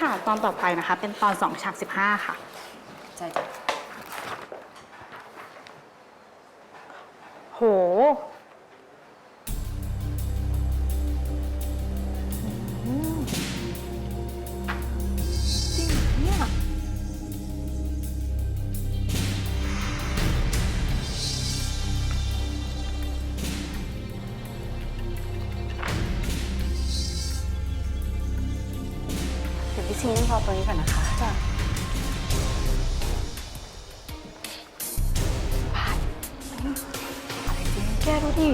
ค่ะ ตอนต่อไปนะคะ เป็นตอน2ฉาก15 ค่ะ ใจจ้ะ เดี๋ยวพี่ชิงนั่งรอตรงนี้ก่อนนะคะจ้ะแกดูดิ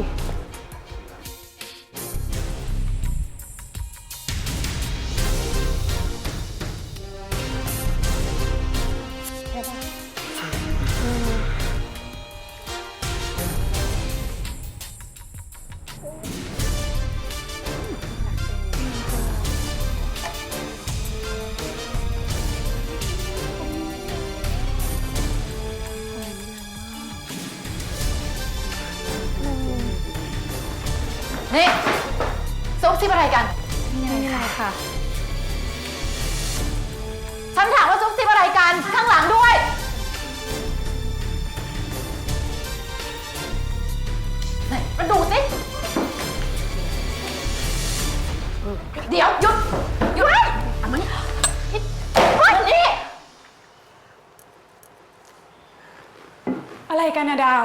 นี่ซุบซิบอะไรกัน ไม่มีอะไรค่ะ ฉันถามว่าซุบซิบอะไรกัน ข้างหลังด้วย ไหนมาดูสิ เดี๋ยว หยุด หยุดเอามานี่นี่เฮ้ยนี่ อะไรกันนะดาว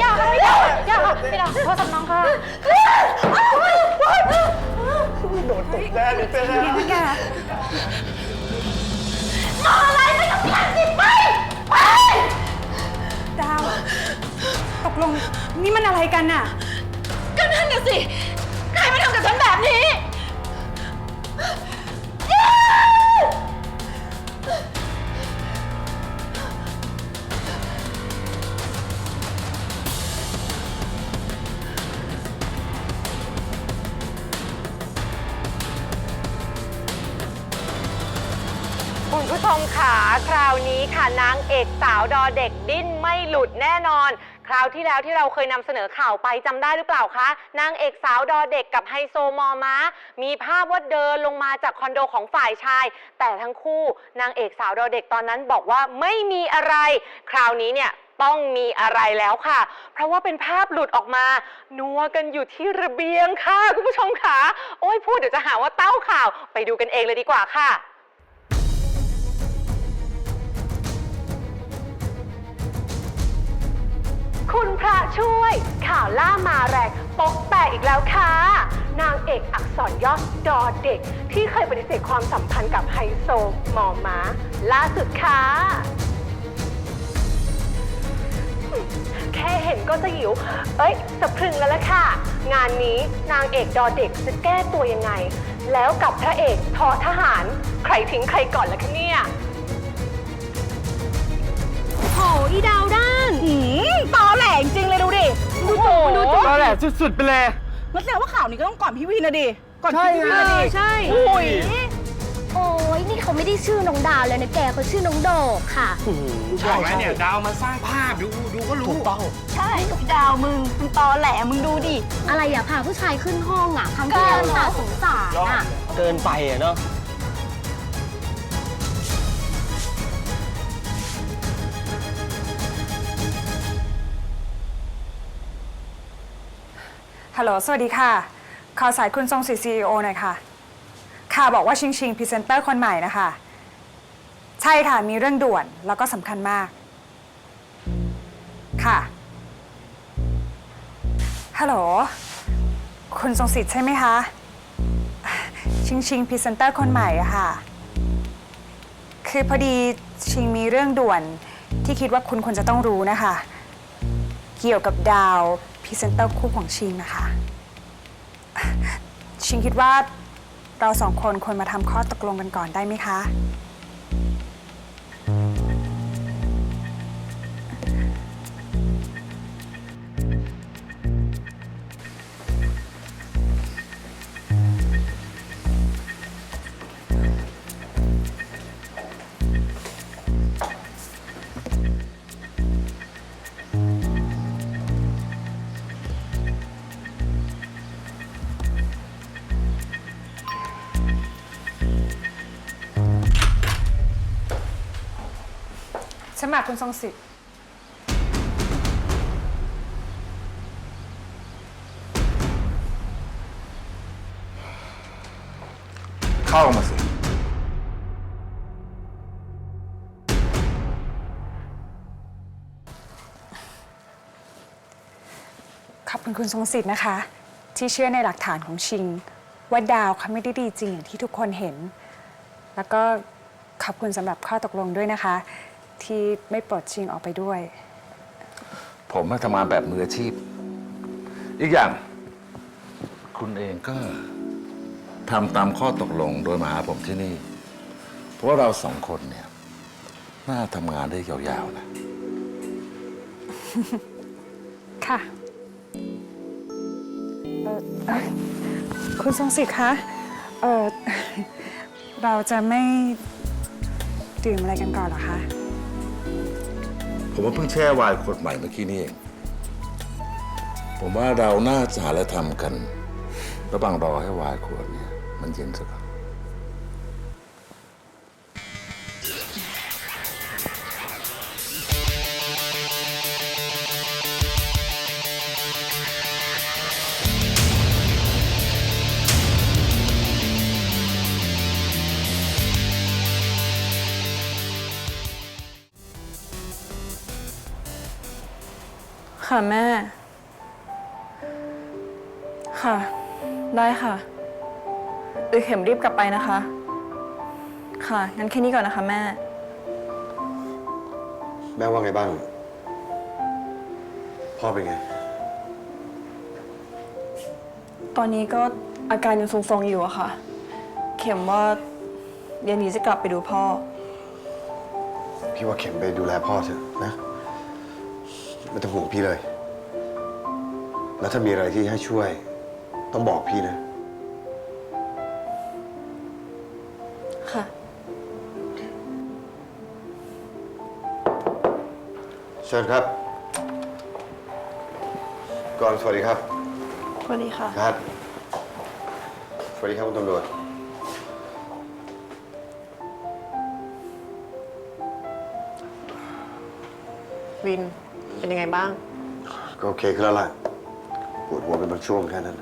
อย่าค่ะอย่าอย่าค่ะไม่ได้โทษสำน้องค่ะโดนตกแน่เลยเต้แกมองอะไรไม่ต้องการสิไปไปดาวตกลงนี่มันอะไรกันน่ะก็นั่นน่ะสิ ใครมาทำกับฉันแบบนี้ คุณผู้ชมขาคราวนี้ค่ะนางเอกสาวดอเด็กดิ้นไม่หลุดแน่นอน คราวที่แล้วที่เราเคยนำเสนอข่าวไปจำได้หรือเปล่าคะนางเอกสาวดอเด็กกับไฮโซมอม้า มีภาพว่าเดินลงมาจากคอนโดของฝ่ายชาย แต่ทั้งคู่นางเอกสาวดอเด็กตอนนั้นบอกว่าไม่มีอะไร คราวนี้เนี่ยต้องมีอะไรแล้วค่ะ เพราะว่าเป็นภาพหลุดออกมานัวกันอยู่ที่ระเบียงค่ะคุณผู้ชมขาโอ้ยพูดเดี๋ยวจะหาว่าเต้าข่าวไปดูกันเองเลยดีกว่าค่ะ คุณพระช่วย ข่าวล่ามาแรงปกแตกอีกแล้วค่ะ นางเอกอักษรย่อดอเด็ก ที่เคยปฏิเสธความสัมพันธ์กับไฮโซหมอม้าล่าสุดค่ะ แค่เห็นก็จะหิว เอ้ยสะพรึงแล้วล่ะค่ะ งานนี้นางเอกดอเด็กจะแก้ตัวยังไง แล้วกับพระเอกทอทหาร ใครทิ้งใครก่อนล่ะคะเนี่ย อีดาวด้านตอแหลจริงเลยดูดิดูจูบดูจูบก็แหละสุดๆไปเลยมันแสดงว่าข่าวนี้ก็ต้องก่อนพี่วินนะดิ ก่อนใช่พี่วินนะดิไงใช่โอ้ยโอ้ยนี่เขาไม่ได้ชื่อน้องดาวแล้วนะแกเขาชื่อน้องโดกค่ะใช่ไหมเนี่ยดาวมาสร้างภาพดูดูก็รู้ถูกต้องใช่ดาวมึงมึงตอแหลมึงดูดิ อะไรอย่าพาผู้ชายขึ้นห้องอะครั้งที่แล้วตาสงสารอะเกินไปอะเนาะ ฮัลโหล สวัสดีค่ะ ขอสายคุณทรงศิษย์ซีอหน่อยค่ะ ค่ะบอกว่าชิงชิงพรีเซนเตอร์คนใหม่นะคะ ใช่ค่ะ มีเรื่องด่วนแล้วก็สำคัญมาก ค่ะ ฮัลโหล คุณทรงศิษย์ใช่ไหมคะ ชิงชิงพรีเซนเตอร์คนใหม่อะค่ะ คือพอดีชิงมีเรื่องด่วนที่คิดว่าคุณควรจะต้องรู้นะคะ เกี่ยวกับดาว พรีเซนเตอร์คู่ของชิงนะคะ ชิงคิดว่าเราสองคนควรมาทำข้อตกลงกันก่อนได้ไหมคะ สมัครคุณทรงสิทธิ์ เข้ามาสิ ขอบคุณคุณทรงสิทธิ์นะคะ ที่เชื่อในหลักฐานของชิง ว่าดาวเขาไม่ได้ดีจริงอย่างที่ทุกคนเห็น แล้วก็ขอบคุณสำหรับข้อตกลงด้วยนะคะ ที่ไม่ปลดชิงออกไปด้วย ผมมาทำงานแบบมืออาชีพ อีกอย่าง คุณเองก็ทำตามข้อตกลงโดยมาหาผมที่นี่ เพราะว่าเราสองคนเนี่ย น่าทำงานได้ยาวๆนะ ค่ะเอ่อเอ้ยคุณทรงสิทธิ์คะเออ เราจะไม่ดื่มอะไรกันก่อนเหรอคะ ผมว่าเพิ่งแช่วายขวดใหม่เมื่อกี้นี่เองผมว่าเราน่าจะหาอะไรทำกัน ระหว่างรอให้วายขวดเนี่ย มันเย็นสักก่ ค่ะแม่ ค่ะ ได้ค่ะเดี๋ยวเข็มรีบกลับไปนะคะ ค่ะ งั้นแค่นี้ก่อนนะคะแม่ แม่ว่าไงบ้าง พ่อเป็นไง ตอนนี้ก็อาการยังทรงๆอยู่อะค่ะ เข็มว่าเย็นนี้จะกลับไปดูพ่อ พี่ว่าเข็มไปดูแลพ่อเถอะนะ ไม่ต้องห่วงพี่เลย แล้วถ้ามีอะไรที่ให้ช่วย ต้องบอกพี่นะ ค่ะ เชิญครับ ก่อนสวัสดีครับ สวัสดีค่ะ ครับ สวัสดีครับคุณตำรวจ วิน เป็นยังไงบ้าง ก็โอเคขึ้นแล้วล่ะปวดหัวเป็นบางช่วงแค่นั้น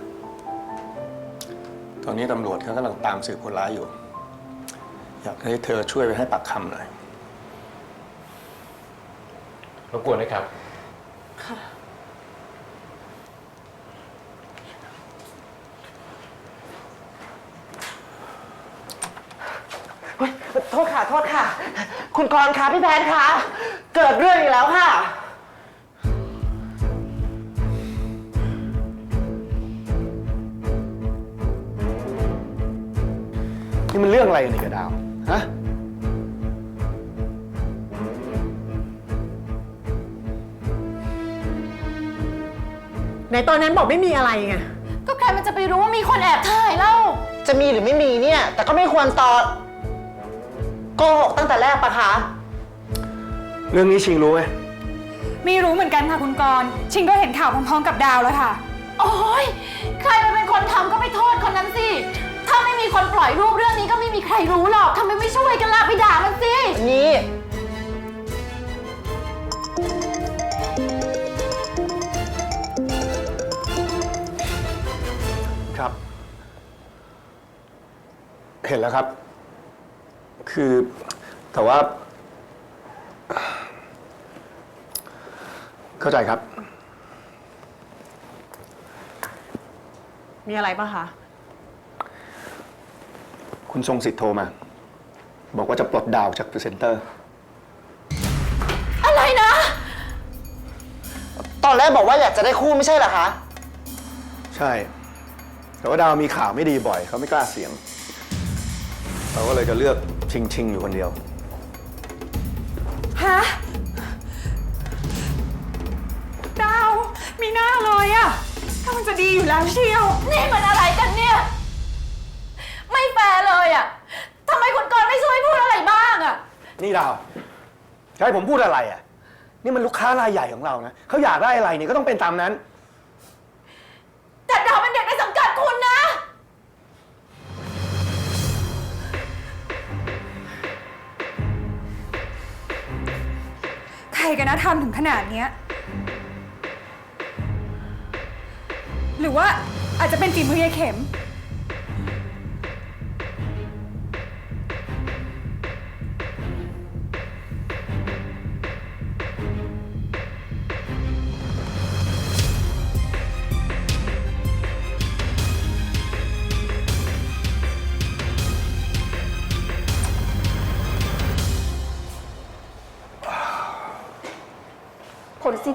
ตอนนี้ตำรวจเขากำลังตามสืบคนร้ายอยู่ อยากให้เธอช่วยไปให้ปากคำหน่อย รบกวนนะครับโทษค่ะ โทษค่ะ คุณกรณ์คะพี่แพทย์คะ เกิดเรื่องอีกแล้วค่ะ นี่มันเรื่องอะไรกันนี่กระดาว ฮะในตอนนั้นบอกไม่มีอะไรไง ก็ใครมันจะไปรู้ว่ามีคนแอบถ่ายเล่า จะมีหรือไม่มีเนี่ย แต่ก็ไม่ควรตอดโกหกตั้งแต่แรกปะคะ เรื่องนี้ชิงรู้ไหม ไม่รู้เหมือนกันค่ะคุณกรณ์ชิงก็เห็นข่าวพร้อมๆกับดาวแล้วค่ะ โอ้ยใครมันเป็นคนทำก็ไปโทษคนนั้นสิ ถ้าไม่มีคนปล่อยรูปเรื่องนี้ก็ไม่มีใครรู้หรอกทำไมไม่ช่วยกันล่ะไปด่ามันสิ นี่ครับ เห็นแล้วครับ คือแต่ว่า เข้าใจครับ มีอะไรปะคะ คุณทรงสิทธิ์โทรมา บอกว่าจะปลดดาวจากพรีเซนเตอร์ อะไรนะ ตอนแรกบอกว่าอยากจะได้คู่ไม่ใช่เหรอคะ ใช่ แต่ว่าดาวมีข่าวไม่ดีบ่อย เขาไม่กล้าเสียง เราก็เลยจะเลือกชิงชิงๆอยู่คนเดียว ฮะ ดาว มีหน้าเลยอะถ้ามันจะดีอยู่แล้วเชียว นี่มันอะไรกันเนี่ยไม่ แฟร์เลยอะทำไมคุณกรณ์ไม่ช่วยพูดอะไรบ้างอะ นี่ดาวจะให้ผมพูดอะไรอะ นี่มันลูกค้ารายใหญ่ของเรานะเขาอยากได้อะไรเนี่ยก็ต้องเป็นตามนั้น แต่ดาวเป็นเด็กในสังกัดคุณนะกันนะทำถึงขนาดเนี้ย หรือว่าอาจจะเป็นฝีมือยายเข็ม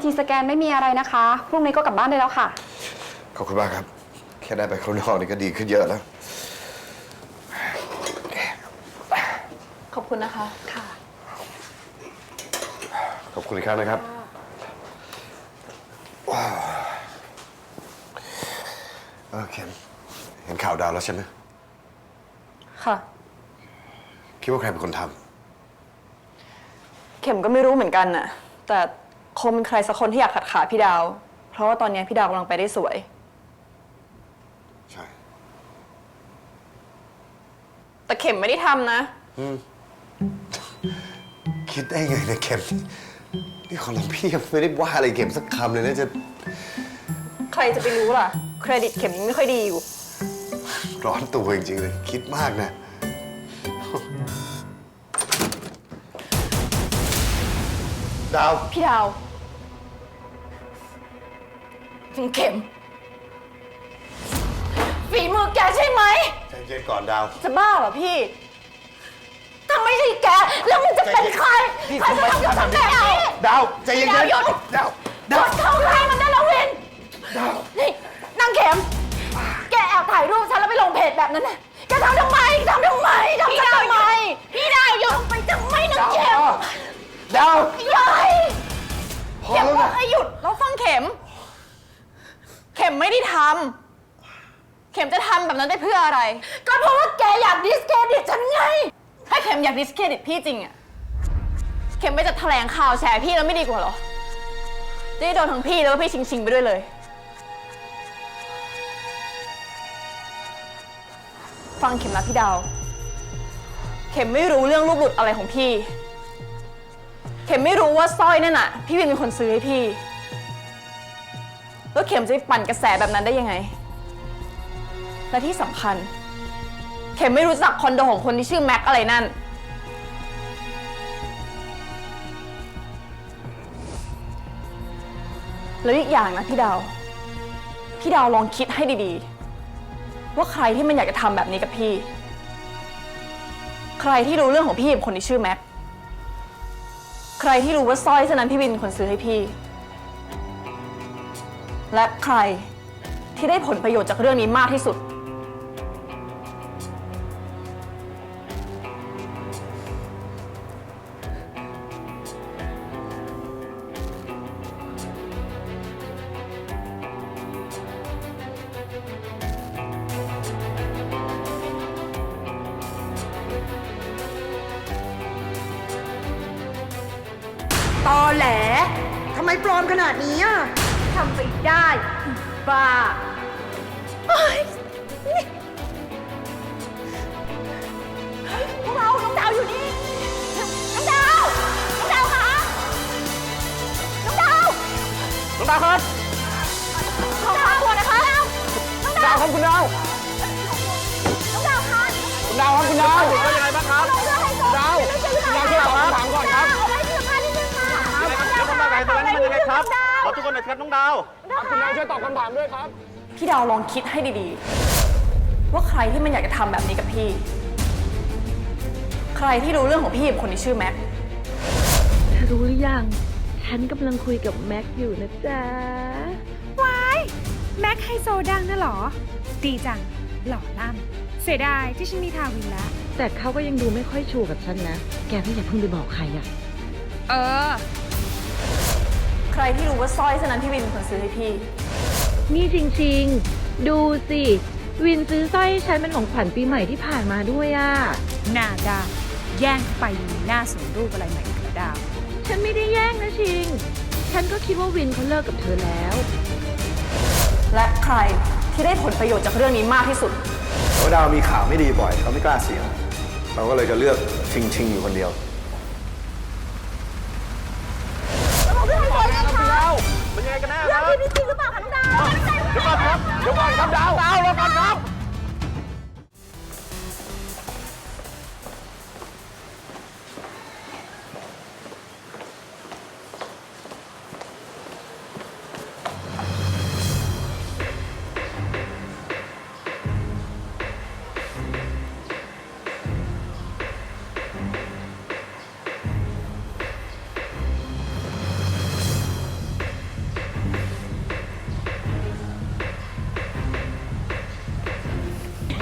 ทีสแกนไม่มีอะไรนะคะ พรุ่งนี้ก็กลับบ้านได้แล้วค่ะ ขอบคุณมากครับ แค่ได้ไปข้างนอกนี่ก็ดีขึ้นเยอะแล้ว ขอบคุณนะคะ ค่ะ ขอบคุณอีกครั้งนะครับว้าวเออเข็มเห็นข่าวดาวแล้วใช่ไหมค่ะ คิดว่าใครเป็นคนทเข็มก็ไม่รู้เหมือนกันน่ะ แต่ คงเป็นใครสักคนที่อยากขัดขาพี่ดาว เพราะว่าตอนนี้พี่ดาวกำลังไปได้สวยำใช่ แต่เข็มไม่ได้ทำนะ คิดได้ไงเนี่ยเข็มนี่ของเราพี่ยังไม่ได้ว่าอะไรเข็มสักคำเลยนะจะใครจะไปรู้ล่ะ เครดิตเข็มยังไม่ค่อยดีอยู่ ร้อนตัวจริงๆเลย คิดมากนะ ดาว พี่ดาว เข็ม ฝีมือแกใช่ไหม ใจเย็นก่อนดาว จะบ้าเหรอพี่ ถ้าไม่ใช่แก แล้วมันจะเป็นใครใครจะทำกับฉันแบบนี้ ดาวใจเย็นดาวหยุดๆดาวโดนเข้าใครมันได้แล้ววินนี่นางเข็ม แกแอบถ่ายรูปฉันแล้วไปลงเพจแบบนั้นน่ะแกทำทำไมทำทำไมทำทำไม พี่ดาวหยุดไปทำไมนางเข็มดาวยายพอแล้วนะให้หยุดแล้วฟังเข็ม เข็มไม่ได้ทำเข็มจะทำแบบนั้นได้เพื่ออะไร ก็เพราะว่าแกอยากดิสเครดิตฉันไง ถ้าเข็มอยากดิสเครดิตพี่จริงอะเข็มไม่จะแถลงข่าวแฉพี่แล้วไม่ดีกว่าเหรอ จะได้โดนทั้งพี่แล้วก็พี่ชิงชิงๆไปด้วยเลย ฟังเข็มนะพี่ดาว เข็มไม่รู้เรื่องรูปหลุดอะไรของพี่ เข็มไม่รู้ว่าสร้อยนั่นน่ะ พี่วินเป็นคนซื้อให้พี่ แล้วเข็มจะไปปั่นกระแสแบบนั้นได้ยังไง และที่สำคัญ เข็มไม่รู้จักคอนโดของคนที่ชื่อแม็กอะไรนั่น แล้วอีกอย่างนะพี่ดาว พี่ดาวลองคิดให้ดีๆ ว่าใครที่มันอยากจะทำแบบนี้กับพี่ ใครที่รู้เรื่องของพี่กับคนที่ชื่อแม็ก ใครที่รู้ว่าสร้อยเส้นนั้นพี่วินเป็นคนซื้อให้พี่ และใครที่ได้ผลประโยชน์จากเรื่องนี้มากที่สุด ตอแหล ทำไมปลอมขนาดนี้อะ ทำไปได้อีบ้าเฮ้ยนี่พวกเราน้องดาวอยู่นี่ น้องดาว น้องดาวคะน้องดาวน้องดาวครับขอความควรนะคะน้องดาวดาวครับคุณดาวน้องดาวคะคุณดาวครับคุณดาว เป็นยังไงบ้างครับ เราเลือกให้ก่อนดาวไม่ใช่เวลาดาวช่วยตอบคำถามก่อนครับ เอาไว้ที่สำคัญนิดนึงค่ะแล้วคนมาไกลตัวนั้นมันยังไงครับ น้ องดาวขอทุกคนหน่อยครับน้องดาว คุณดาวช่วยตอบคำถามด้วยครับ พี่ดาวลองคิดให้ดีๆ ว่าใครที่มันอยากจะทำแบบนี้กับพี่ ใครที่รู้เรื่องของพี่กับคนที่ชื่อแม็ก เธอรู้หรือยัง ฉันกำลังคุยกับแม็กอยู่นะจ๊ะว้ายแม็กไฮโซดังน่ะเหรอ ดีจัง หล่อล่ำเสียดายที่ฉันมีทาวินแล้ว แต่เขาก็ยังดูไม่ค่อยชัวร์กับฉันนะ แกพี่อย่าเพิ่งไปบอกใครอะ เออ ใครที่รู้ว่าสร้อยเส้นนั้นพี่วินเป็นคนซื้อให้พี่ นี่จริงๆ ดูสิ วินซื้อสร้อยให้ฉันเป็นของขวัญปีใหม่ที่ผ่านมาด้วยอะ หน้าดาวแย่งไปมีหน้าสวนรูปอะไรใหม่อีกแล้วดาวฉันไม่ได้แย่งนะชิง ฉันก็คิดว่าวินเขาเลิกกับเธอแล้ว และใครที่ได้ผลประโยชน์จากเรื่องนี้มากที่สุดแต่ว่าดาวมีข่าวไม่ดีบ่อยเขาไม่กล้าเสี่ยง เราก็เลยจะเลือกชิงชิงๆอยู่คนเดียว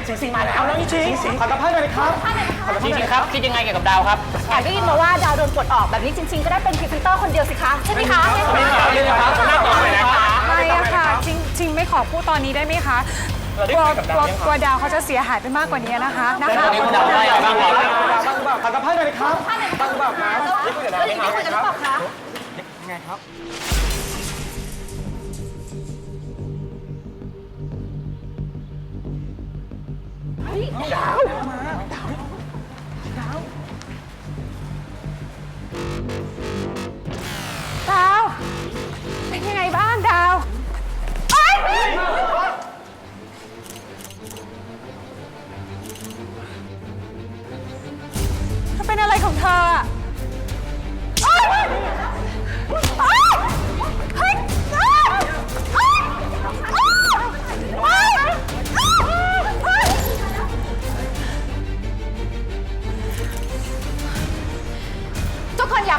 สิงสิงมาแล้วแล้วนี่ชิงสิงขอสัมภาษณ์หน่อยครับจริงๆครับคิดยังไงเกี่ยวกับดาวครับ แอบได้ยินมาว่าดาวโดนปลดออกแบบนี้จริง ๆ ก็ได้เป็นพรีเซนเตอร์คนเดียวสิคะใช่ไหมคะไม่ขอเลยนะครับหน้าต่อเลยนะคะไม่อะค่ะจริงจริงไม่ขอพูดตอนนี้ได้ไหมคะเราได้กลัวคุยกับกดาลัววยังกลัวดาวเขาจะเสียหายไปมากกว่านี้นะคะนะคะตอนนี้คุณดาวได้อะไรบ้างครับขอสัมภาษณ์หน่อยครับเรื่องนี้คุยกันหรือเปล่าคะไงครับ No! no!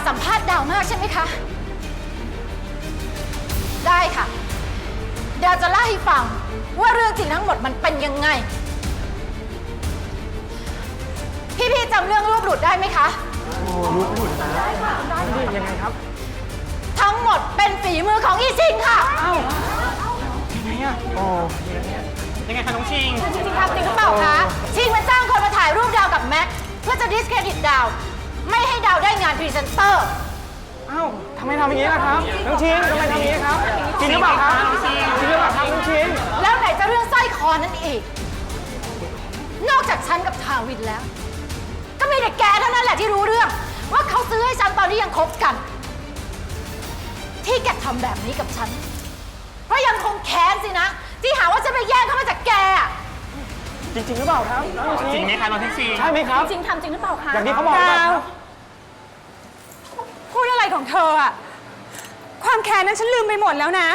ากสัมภาษณ์ดาวมากใช่ไหมคะ ได้ค่ะ ดาวจะเล่าให้ฟังว่าเรื่องจริงทั้งหมดมันเป็นยังไง พี่ๆจำเรื่องรูปหลุดได้ไหมคะโอ้รูปหลุดนะได้ยังไงครับ ทั้งหมดเป็นฝีมือของอีชิงค่ะยังไงคะน้องชิงจริงๆทำจริงหรือเปล่าคะ ชิงมันจ้างคนมาถ่ายรูปดาวกับแม็กเพื่อจะดิสเครดิตดาว ไม่ให้ดาวได้งานพรีเซนเตอร์ อ้าวทำไมทำอย่างนี้ล่ะครับ น้องชิงทำไมทำอย่างนี้ครับจริงหรือเปล่าครับจริงหรือเปล่าครับน้องชิงแล้วไหนจะเรื่องสร้อยคอนั่นอีก นอกจากฉันกับทาวินแล้ว ก็มีแต่แกเท่านั้นแหละที่รู้เรื่อง ว่าเขาซื้อให้ฉันตอนที่ยังคบกัน ที่แกทำแบบนี้กับฉัน เพราะยังคงแค้นสินะ ที่หาว่าฉันไปแย่งเขามาจากแกอะจริงๆหรือเปล่าครับน้องชิจริงงไหมคะน้องชิงใช่ไหมครับ จริงทำจริงหรือเปล่าคะ อย่างที่เขาบอกหรือเปล่าดาวครับพูดอะไร ของเธออะความแค้นนั้นฉันลืมไปหมดแล้วนะ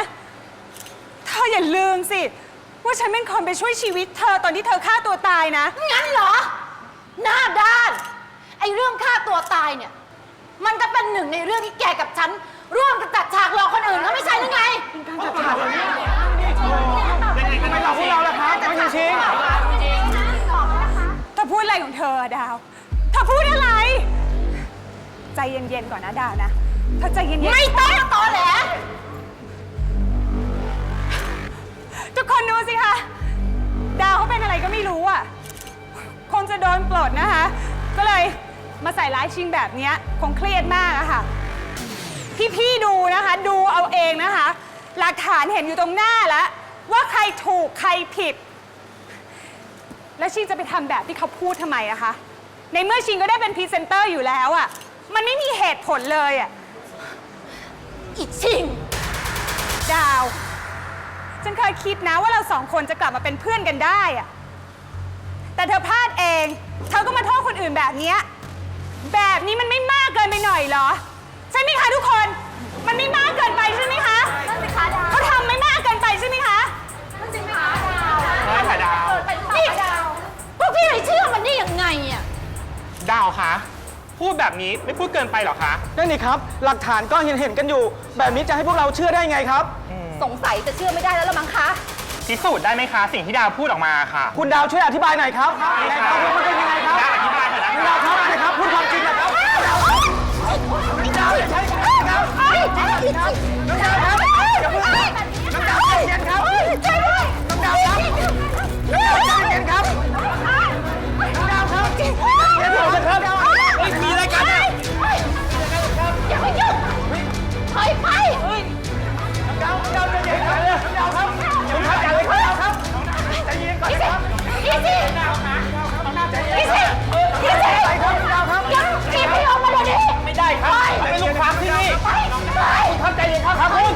เธออย่าลืมสิ ว่าฉันเป็นคนไปช่วยชีวิตเธอตอนที่เธอฆ่าตัวตายนะ งั้นเหรอ หน้าด้าน ไอ้เรื่องฆ่าตัวตายเนี่ย มันก็เป็นหนึ่งในเรื่องที่แกกับฉัน ร่วมกันจัดฉากหลอกคนอื่นเขาไม่ใช่หรือไง ทำไมหลอกพวกเราล่ะครับน้องชิงเธอพูดอะไรของเธออะดาว เธอพูดอะไร ใจเย็นๆก่อนนะดาวนะ เธอใจเย็นๆ ไม่ต้องมาตอแหลทุกคนดูสิคะ ดาวเขาเป็นอะไรก็ไม่รู้อะ คงจะโดนปลดนะคะ ก็เลยมาใส่ร้ายชิงแบบเนี้ยคงเครียดมากอะค่ะ พี่ๆดูนะคะ ดูเอาเองนะคะ หลักฐานเห็นอยู่ตรงหน้าแล้ว ว่าใครถูกใครผิด แล้วชิงจะไปทำแบบที่เขาพูดทำไมอะคะ ในเมื่อชิงก็ได้เป็นพรีเซนเตอร์อยู่แล้วอะมันไม่มีเหตุผลเลยอะ อีชิง ดาว ฉันเคยคิดนะว่าเราสองคนจะกลับมาเป็นเพื่อนกันได้อะแต่เธอพลาดเอง เธอก็มาโทษคนอื่นแบบเนี้ยแบบนี้มันไม่มากเกินไปหน่อยเหรอ ใช่ไหมคะทุกคน มันไม่มากเกินไปใช่ไหมคะนั่นสิคะดาว เขาทำไม่มากเกินไปใช่ไหมคะ นั่นสิคะดาว ใช่ค่ะดาวเป็นนี่ดาว พวกพี่ไปเชื่อมันได้ยังไงอะดาวคะ พูดแบบนี้ไม่พูดเกินไปหรอคะ นั่นนี่ครับ หลักฐานก็เห็นเห็นๆกันอยู่ แบบนี้จะให้พวกเราเชื่อได้ไงครับ สงสัยจะเชื่อไม่ได้แล้วละมั้งคะ พิสูจน์ได้ไหมคะสิ่งที่ดาวพูดออกมาค่ะ คุณดาวช่วยอธิบายหน่อยครับยังไงครับมันเป็นยังไงครับดาวอธิบายหน่อยนะ คุณดาวครับอะไรครับพูดความจริงหนะครับคุณดาวอย่าใช้ดาวไอ้ไอ้ไอ้น้องดาวครับ ถอยไปน้องดาวน้องดาวใจเย็นครับน้องดาวครับผมเข้าใจเลยครับใจเย็นก่อนอีนะสิครับอีสิอีสิอีสิไปครับน้องดาวครับยังจีบไม่ออกมาเดี๋ยวนี้ไม่ได้ครับเป็นลูกค้าที่นี่ไปไปเข้าใจเย็นครับครับคุณ